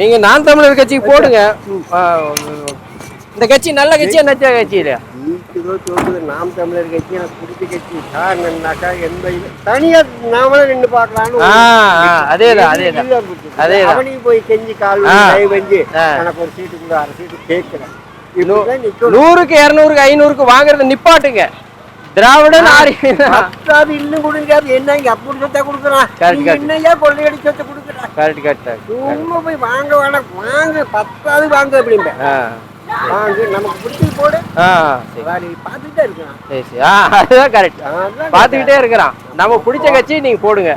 நீங்க நான் தமிழர் கட்சிக்கு போடுங்க. இந்த கட்சி நல்ல கட்சியா நச்ச கட்சி இல்லையா இருபத்தி ஒன்பது நாம் தமிழர் கட்சி எனக்கு பிடிச்ச கட்சி. காரணம்னாக்கா எந்த தனியா நாமளும் நின்று பார்க்கலாம்னு அதேதான் அதேதான். அதே அவனையும் போய் செஞ்சு கால் கை வஞ்சு எனக்கு ஒரு சீட்டு கூட அரை சீட்டு கேட்கிறேன். நூறுக்கு இருநூறுக்கு ஐநூறுக்கு வாங்குறத நிப்பாட்டுங்க. திராவிடன் இன்னும் கொடுங்க. அது என்னங்க அப்படி சொத்தை கொடுக்குறான். என்னையா கொள்ளையடி சொத்தை கொடுக்குறான் கரெக்ட் கரெக்ட் சும்மா போய் வாங்க வேணாம் வாங்க. பத்தாவது வாங்க அப்படிம்ப. ஆ. வாங்க. நமக்கு பிடிச்சி போடு. பார்த்துட்டே இருக்கான் சரி சரி. அதுதான் கரெக்ட் அதான் பார்த்துக்கிட்டே இருக்கிறான். நம்ம பிடிச்ச கட்சி நீங்க போடுங்க.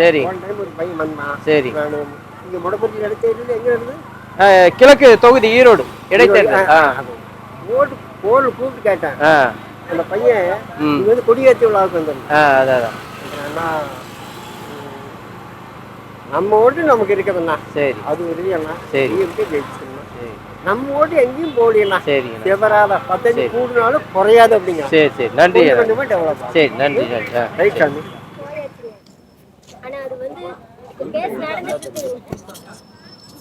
சரி. சரி. இங்க முடப்பட்டி நடத்த எங்க இருந்து? கிழக்கு தொகுதி ஈரோடு இடைத்தேர்தல். ஓட்டு போன் கூப்பிட்டு கேட்டேன். அந்த பையன் வந்து கொடியேற்றி விழாவுக்கு வந்திருந்தான். ஆ அதான் நம்ம ஓட்டு நமக்கு இருக்குதுண்ணா சரி. அது உறுதியண்ணா சரி. டிஎம்கே ஜெயிச்சுக்கணும் சரி. நம்ம ஓட்டு எங்கேயும் போகலையண்ணா. சரிங்கண்ணா. சிவராத பத்தஞ்சு சரி. கூடுனாலும் குறையாது அப்படிங்க சரி சரி. நன்றி சரி நன்றி ரைட் சாமி. ஆனா அது வந்து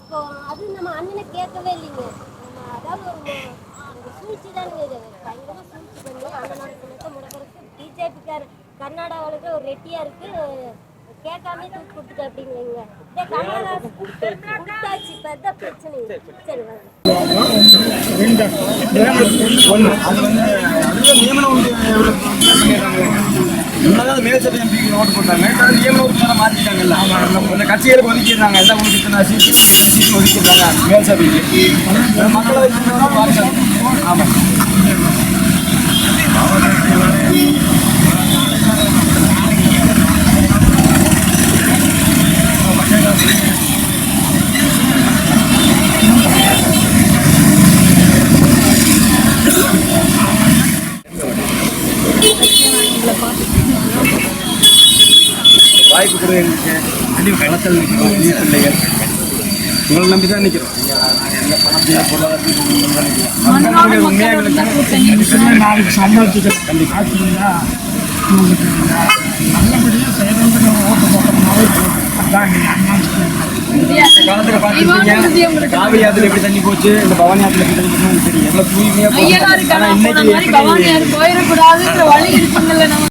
இப்போ அது நம்ம அண்ணனை கேட்கவே இல்லைங்க. நம்ம அதாவது ஒரு சூழ்ச்சி தானுங்க இது. பயங்கரமா சூழ்ச்சி பண்ணி அண்ணனோட சின்னத்தை முடக்கிறதுக்கு பிஜேபிக்கார் கர்நாடகாவுக்கு ஒரு ரெட்டியா இருக்கு. கேட்காம தூக்கி கொடுத்துட்டு கமலஹாசன் கொடுத்தாச்சு. அதான் பிரச்சனை. சரி வாங்க மேல்சபை எம்பிக்கு ஓட்டு போட்டாங்க. கடந்த நியமன உறுப்பினரை மாற்றிட்டாங்கல்ல அந்த கட்சிகளுக்கு ஒதுக்கிடுறாங்க. எல்லாம் இத்தனை சீட்டு சீட்டு ஒதுக்கிடுறாங்க மேல்சபைக்கு மக்களவை ஆமாம் வாய்ப்பு கூட எங்களுக்கு கண்டிப்பாக களத்தில் நிற்கிறோம். நீ பிள்ளைகள் உங்களை நம்பி தான் நிற்கிறோம். எந்த பணத்தையும் பொருளாதாரத்தையும் நிற்கிறோம். உண்மையாக எங்களுக்கு நாளைக்கு சம்பாதிச்சு கண்டிப்பாக நல்லபடியாக செய்யணுங்கிற ஓட்டு போட்டோம்னாவே. அதான் காவிரி ஆத்துல எப்படி தண்ணி போச்சு இந்த பவானி ஆத்துல எப்படி தண்ணி போச்சு தெரியும். எவ்வளவு தூய்மையா போச்சு ஆனா இன்னைக்கு